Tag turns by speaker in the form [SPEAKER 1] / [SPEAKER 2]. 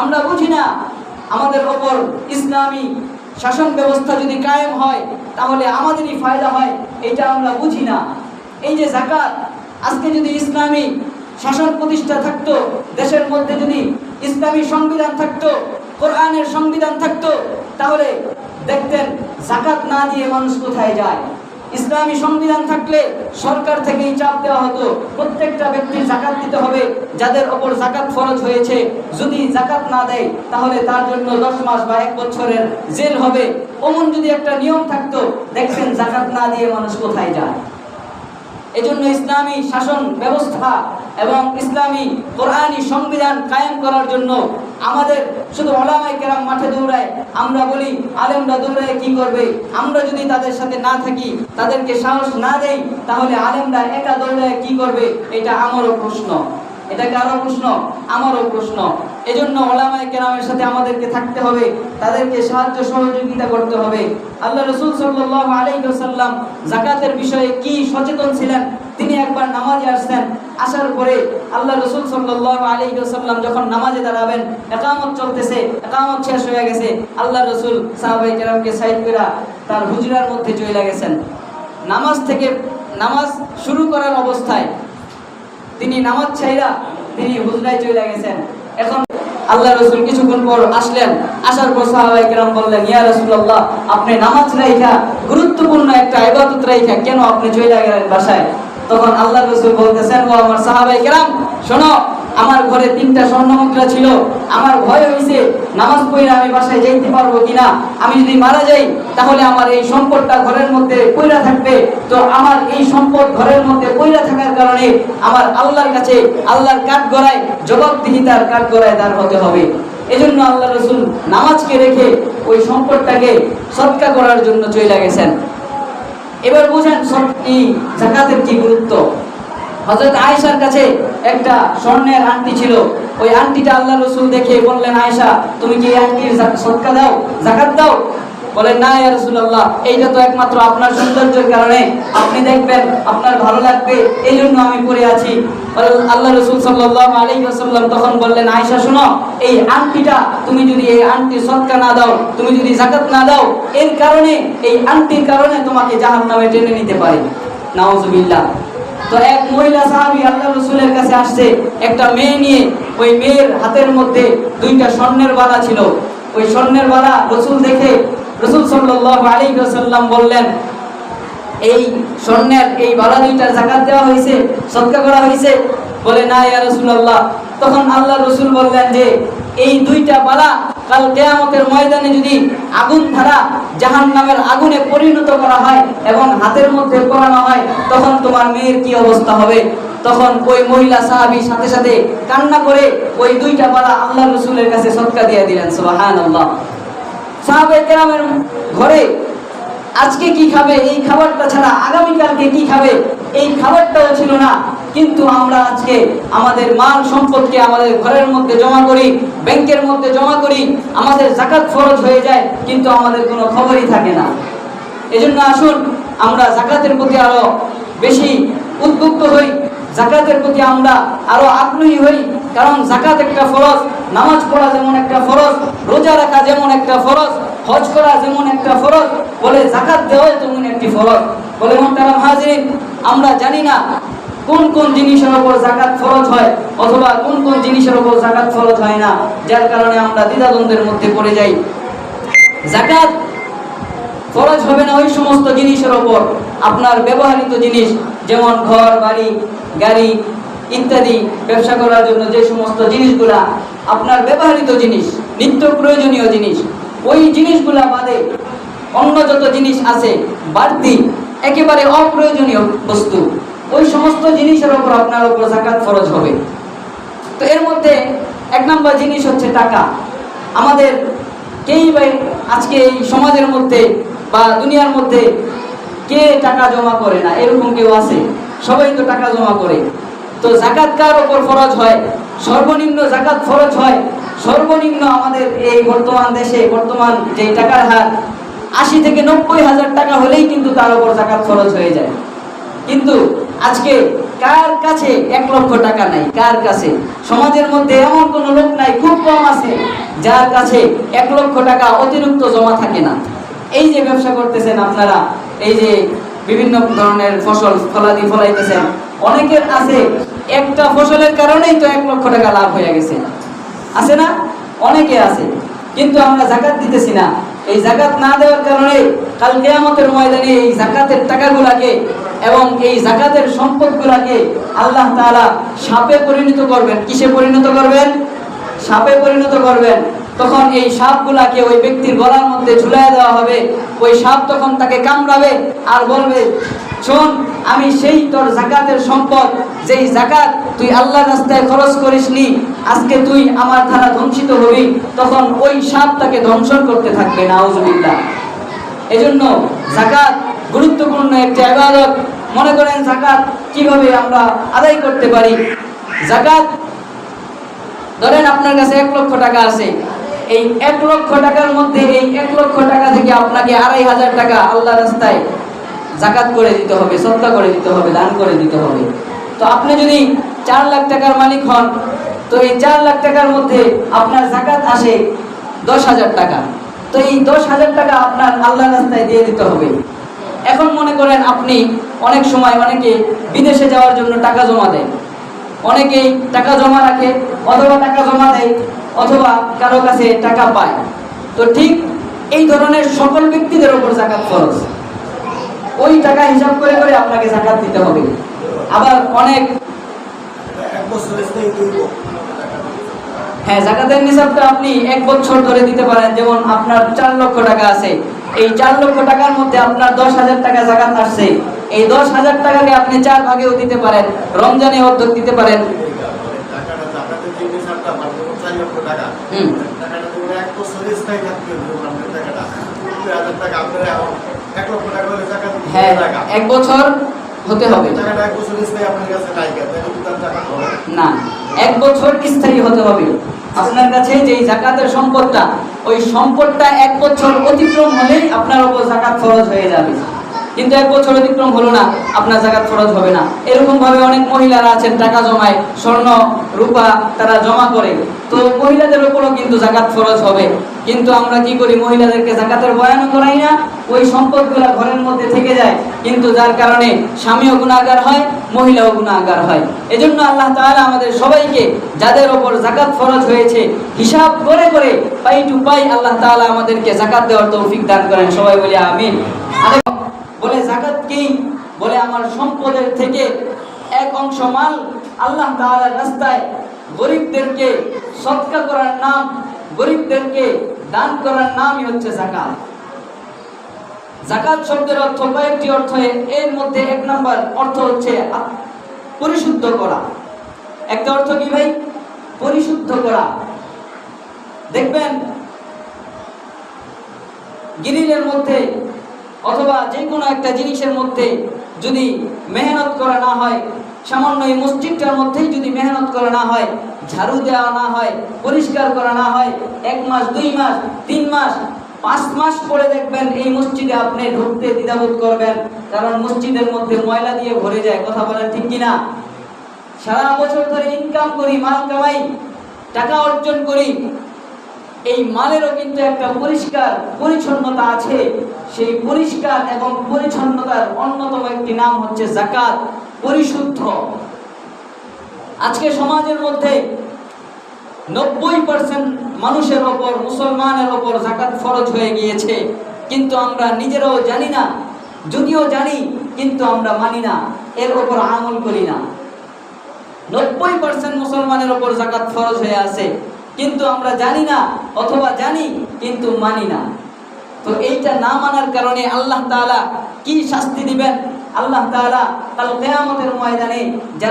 [SPEAKER 1] আমরা বুঝি না, আমাদের ওপর ইসলামী শাসন ব্যবস্থা যদি কায়েম হয়, তাহলে আমাদেরই ফায়দা হয়, এটা আমরা বুঝি না। এই যে জাকাত, আজকে যদি ইসলামী শাসন প্রতিষ্ঠা থাকতো, দেশের মধ্যে যদি ইসলামী সংবিধান থাকতো, কোরআনের সংবিধান থাকতো, তাহলে দেখতেন জাকাত না দিয়ে মানুষ কোথায় যায়। ইসলামী সংবিধান থাকলে সরকার থেকেই চাপ দেওয়া হতো। প্রত্যেকটা ব্যক্তির জাকাত দিতে হবে, যাদের ওপর জাকাত ফরজ হয়েছে। যদি জাকাত না দেয়, তাহলে তার জন্য দশ মাস বা এক বছরের জেল হবে। অমন যদি একটা নিয়ম থাকতো, দেখছেন জাকাত না দিয়ে মানুষ কোথায় যায়? এজন্য ইসলামী শাসন ব্যবস্থা এবং ইসলামী কোরআনী সংবিধান কায়েম করার জন্য আমাদের শুধু ওলামাই কেরাম মাঠে দৌড়ায়, আমরা বলি, আলেমরা দৌড়ায় কি করবে? আমরা যদি তাদের সাথে না থাকি, তাদেরকে সাহস না দেই, তাহলে আলেমরা একা দৌড়ায় কি করবে? এটা আমারও প্রশ্ন। এটা কারও প্রশ্ন? আমারও প্রশ্ন। এজন্য ওলামায়ে কেরামের সাথে আমাদেরকে থাকতে হবে, তাদেরকে সাহায্য সহযোগিতা করতে হবে। আল্লাহ রসুল সাল্লাল্লাহু আলাইহি ওয়াসাল্লাম যাকাতের বিষয়ে কি সচেতন ছিলেন? তিনি একবার নামাজে আসতেন আসার পরে আল্লাহ রসুল সাল্লাল্লাহু আলাইহি ওয়াসাল্লাম যখন নামাজে দাঁড়াবেন, একামত চলতেছে, একামত শেষ হয়ে গেছে, আল্লাহ রসুল সাহাবাই কেরামকে সাইড করে তার হুজরার মধ্যে চলে গেছেন। নামাজ থেকে, নামাজ শুরু করার অবস্থায় তিনি নামাজ ছাইরা তিনি হুজরায় চলে গেছেন। এখন আল্লাহ রসুল কিছুক্ষণ পর আসলেন। আসার পর সাহাবাই কেরাম বললেন, ইয়া রসুল্লাহ আপনি নামাজ রাইখা, গুরুত্বপূর্ণ একটা ইবাদত রাইখা, কেন আপনি চলে গেলেন বাসায়? তখন আল্লাহ রসুল বলতেছেন, ও আমার সাহাবাই কেরাম, শোনো আমার ঘরে তিনটা স্বর্ণ মুদ্রা ছিল। আমার ভয় হয়েছে নামাজ পড়ে আমি বাসায় যাইতে পারব কিনা? আমি যদি মারা যাই, তাহলে আমার এই সম্পদটা ঘরের মধ্যে পইরা থাকবে। তো আমার এই সম্পদ ঘরের মধ্যে পইরা থাকার কারণে আমার আল্লাহর কাছে আল্লাহর কাঠ গড়ায় জবাবদিহিতার কাঠ গড়ায় দাঁড় হতে হবে। এজন্য আল্লাহ রসুল নামাজকে রেখে ওই সম্পদটাকে সৎকা করার জন্য চলে গেছেন। এবার বুঝেন সব কি জাকাতের কি গুরুত্ব? হজরত আয়েশার কাছে একটা স্বর্ণের আংটি ছিল। ওই আংটিটা আল্লাহ রসুল দেখে বললেন, আয়েশা, তুমি কি এই আংটির সদকা দাও, জাকাত দাও? বলেন, না, ইয়া রাসূলুল্লাহ, এইটা তো একমাত্র আপনার সৌন্দর্যের কারণে। আপনি দেখবেন আপনার ভালো লাগবে এই জন্য আমি পরে আছি। আল্লাহ রসুল সাল্লাল্লাহু আলাইহি ওয়াসাল্লাম তখন বললেন, আয়েশা, শোনো, এই আংটিটা তুমি যদি এই আংটি সদকা না দাও, তুমি যদি জাকাত না দাও, এর কারণে, এই আংটির কারণে তোমাকে জাহান্নামে টেনে নিতে পারে। নাউজুবিল্লাহ। তো এক মহিলা সাহাবি আল্লাহ রসুলের কাছে আসছে, একটা মেয়ে নিয়ে, ওই মেয়ের হাতের মধ্যে দুইটা স্বর্ণের বালা ছিল। ওই স্বর্ণের বালা রসুল দেখে, রসুল সাল্লাহ আলী রসাল্লাম বললেন, এই স্বর্ণের এই বালা দুইটার জাকাত দেওয়া হয়েছে, সৎকা করা হয়েছে বলে, না, ইয়া রাসূলুল্লাহ। তখন আল্লাহ রসুল বললেন যে, এই দুইটা বালা কাল কেয়ামতের ময়দানে যদি আগুন ধারা জাহান নামের আগুনে পরিণত করা হয় এবং হাতের মধ্যে পরানো হয়, তখন তোমার মেয়ের কি অবস্থা হবে? তখন ওই মহিলা সাহাবী সাথে সাথে কান্না করে ওই দুইটা বালা আল্লাহ রসুলের কাছে সদকা দিয়ে দিলেন, সুবহানাল্লাহ। সাহাবে কেরামের ঘরে আজকে কি খাবে? এই খাবারটা ছাড়া আগামীকালকে কি খাবে? এই খাবারটাও ছিল না। কিন্তু আমরা আজকে আমাদের মাল সম্পদকে আমাদের ঘরের মধ্যে জমা করি, ব্যাংকের মধ্যে জমা করি, আমাদের জাকাত ফরজ হয়ে যায়, কিন্তু আমাদের কোনো খবরই থাকে না। এজন্য আসুন, আমরা জাকাতের প্রতি আরও বেশি উদ্বুদ্ধ হই। জাকাতের প্রতি আমরা আরও আগ্রহী হই। কারণ জাকাত একটা ফরজ, নামাজ পড়া যেমন একটা ফরজ, রোজা রাখা যেমন একটা ফরজ হজ করা যেমন একটা ফরজ, বলে জাকাত দেওয়াও যেমন একটি ফরজ। বলে মোহতারাম হাজির আমরা জানি না কোন কোন জিনিসের ওপর জাকাত ফরজ হয়, অথবা কোন কোন জিনিসের ওপর জাকাত ফরজ হয় না, যার কারণে আমরা দ্বিধাদ্বন্দ্বের মধ্যে পড়ে যাই। জাকাত ফরজ হবে না ওই সমস্ত জিনিসের ওপর। আপনার ব্যবহৃত জিনিস, যেমন ঘর, বাড়ি, গাড়ি ইত্যাদি, ব্যবসা করার জন্য যে সমস্ত জিনিসগুলা, আপনার ব্যবহৃত জিনিস, নিত্য প্রয়োজনীয় জিনিস ওই জিনিসগুলা বাদে অন্য যত জিনিস আছে বাড়তি একেবারে অপ্রয়োজনীয় বস্তু। ওই সমস্ত জিনিসের ওপর আপনার ওপর জাকাত ফরজ হবে। তো এর মধ্যে এক নম্বর জিনিস হচ্ছে টাকা। আমাদের কেই আজকে এই সমাজের মধ্যে বা দুনিয়ার মধ্যে কে টাকা জমা করে না? এরকম কেউ আছে? সবাই তো টাকা জমা করে। তো জাকাত কার ওপর ফরজ হয়, সর্বনিম্ন জাকাত ফরজ হয়, সর্বনিম্ন আমাদের এই বর্তমান দেশে, বর্তমান যে টাকার হার, আশি থেকে নব্বই হাজার টাকা হলেই কিন্তু তার উপর জাকাত খরচ হয়ে যায়। কিন্তু আজকে কার কাছে এক লক্ষ টাকা নাই? কার কাছে? সমাজের মধ্যে এমন কোন লোক নাই, খুব কম আছে, যার কাছে এক লক্ষ টাকা অতিরিক্ত জমা থাকে না। এই যে ব্যবসা করতেছেন আপনারা, এই যে বিভিন্ন ধরনের ফসল ফলাদি ফলাইতেছেন, অনেকের আছে একটা ফসলের কারণেই তো এক লক্ষ টাকা লাভ হয়ে গেছে। আছে না? অনেকে আছে। কিন্তু আমরা জাকাত দিতেছি না। এই জাকাত না দেওয়ার কারণে কাল কেয়ামতের ময়দানে এই জাকাতের টাকাগুলাকে এবং এই জাকাতের সম্পদগুলাকে আল্লাহ তালা সাপে পরিণত করবেন। কিসে পরিণত করবেন? সাপে পরিণত করবেন। তখন এই সাপগুলাকে ওই ব্যক্তির গলার মধ্যে ঝুলাই দেওয়া হবে। ওই সাপ তখন তাকে কামড়াবে আর বলবে শোন, আমি সেই তোর জাকাতের সম্পদ, যেই জাকাত তুই আল্লাহ রাস্তায় খরচ করিসনি, আজকে তুই আমার দ্বারা ধ্বংসিত হবি, তখন ওই সাপ তাকে ধ্বংসন করতে থাকবে, নাউজুবিল্লাহ। এজন্য জাকাত গুরুত্বপূর্ণ একটি ইবাদত। মনে করেন জাকাত কীভাবে আমরা আদায় করতে পারি? জাকাত, ধরেন আপনার কাছে এক লক্ষ টাকা আছে, এই এক লক্ষ টাকার মধ্যে এই এক লক্ষ টাকা থেকে আপনাকে আড়াই হাজার টাকা আল্লাহ রাস্তায় জাকাত করে দিতে হবে সত্তা করে দিতে হবে, দান করে দিতে হবে। তো আপনি যদি চার লাখ টাকার মালিক হন, তো এই চার লাখ টাকার মধ্যে আপনার জাকাত আসে দশ হাজার টাকা। তো এই দশ হাজার টাকা আপনার আল্লাহ রাস্তায় দিয়ে দিতে হবে। এখন মনে করেন আপনি অনেক সময় অনেকে বিদেশে যাওয়ার জন্য টাকা জমা দেয়। অনেকেই টাকা জমা রাখে অথবা টাকা জমা দেয় অথবা কারও কাছে টাকা পায়। তো ঠিক এই ধরনের সকল ব্যক্তিদের উপর জাকাত খরচ ওই টাকা হিসাব করে করে আপনাকে জাকাত দিতে হবে। আবার অনেক হ্যাঁ জাকাতের নিসাবটা আপনি এক বছর ধরে দিতে পারেন। যেমন আপনার চার লক্ষ টাকা আছে। এই চার লক্ষ টাকার মধ্যে আপনার দশ হাজার টাকা জাকাত আসছে। এই দশ হাজার টাকাকে আপনি চার ভাগেও দিতে পারেন। রমজানে অর্ধেক দিতে পারেন।
[SPEAKER 2] টাকা।
[SPEAKER 1] হুম। হ্যাঁ এক বছর হতে হবে। না এক বছর স্থায়ী হতে হবে। আপনার কাছে যে জাকাতের সম্পদটা ওই সম্পদটা এক বছর অতিক্রম হলেই আপনার উপর জাকাত খরচ হয়ে যাবে। কিন্তু এক বছর অতিক্রম হলো না, আপনার জাকাত খরচ হবে না। এরকম ভাবে অনেক মহিলারা আছেন, টাকা জমায়, স্বর্ণ, রূপা তারা জমা করে। তো মহিলাদের উপরও কিন্তু জাকাত খরচ হবে। কিন্তু আমরা কি করি, মহিলাদেরকে জাকাতের বয়ানও করাই না, ওই সম্পদগুলো ঘরের মধ্যে থেকে যায়। কিন্তু যার কারণে স্বামীও গুণাগার হয়, মহিলাও গুণাগার হয়। এজন্য আল্লাহ তাআলা আমাদের সবাইকে যাদের ওপর জাকাত ফরজ হয়েছে, হিসাব করে করে পাই টু পাই আল্লাহ তাআলা আমাদেরকে জাকাত দেওয়ার তৌফিক দান করেন। সবাই বলি আমিন। কি বলে আমার সম্পদের থেকে এক অংশ মাল আল্লাহ তাআলার রাস্তায় গরিবদেরকে সৎকা করার নাম, গরিবদেরকে দান করার নামই হচ্ছে জাকাত জাকাত শব্দের অর্থ কয়েকটি অর্থ, এর মধ্যে এক নম্বর অর্থ হচ্ছে পরিশুদ্ধ করা। একটা অর্থ কি ভাই? পরিশুদ্ধ করা। দেখবেন, গিরিলের মধ্যে অথবা যে কোনো একটা জিনিসের মধ্যে যদি মেহনত করা না হয়, সামান্য এই মসজিদটার মধ্যেই যদি মেহনত করা না হয়, ঝাড়ু দেওয়া না হয়, পরিষ্কার করা না হয়, এক মাস, দুই মাস, তিন মাস, পাঁচ মাস পরে দেখবেন এই মসজিদে আপনি ঢুকতে দ্বিধাবোধ করবেন, কারণ মসজিদের মধ্যে ময়লা দিয়ে ভরে যায়, কথা বলেন ঠিক কিনা? সারা বছর ধরে ইনকাম করি, মাল কামাই, টাকা অর্জন করি, এই মালেরও কিন্তু একটা পরিষ্কার, পরিচ্ছন্নতা আছে। সেই পরিষ্কার এবং পরিচ্ছন্নতার অন্যতম একটি নাম হচ্ছে জাকাত, পরিশুদ্ধ। আজকে সমাজের মধ্যে নব্বই পার্সেন্ট মানুষের ওপর, মুসলমানের ওপর জাকাত ফরজ হয়ে গিয়েছে। কিন্তু আমরা নিজেরাও জানি না, যদিও জানি, কিন্তু আমরা মানি না, এর ওপর আমল করি না। নব্বই পার্সেন্ট মুসলমানের ওপর জাকাত ফরজ হয়ে আছে, কিন্তু আমরা জানি না অথবা জানি, কিন্তু মানি না। তো এইটা না মানার কারণে আল্লাহ তালা কি শাস্তি দিবেন? আল্লাহ তালা তাহলে কিয়ামতের ময়দানে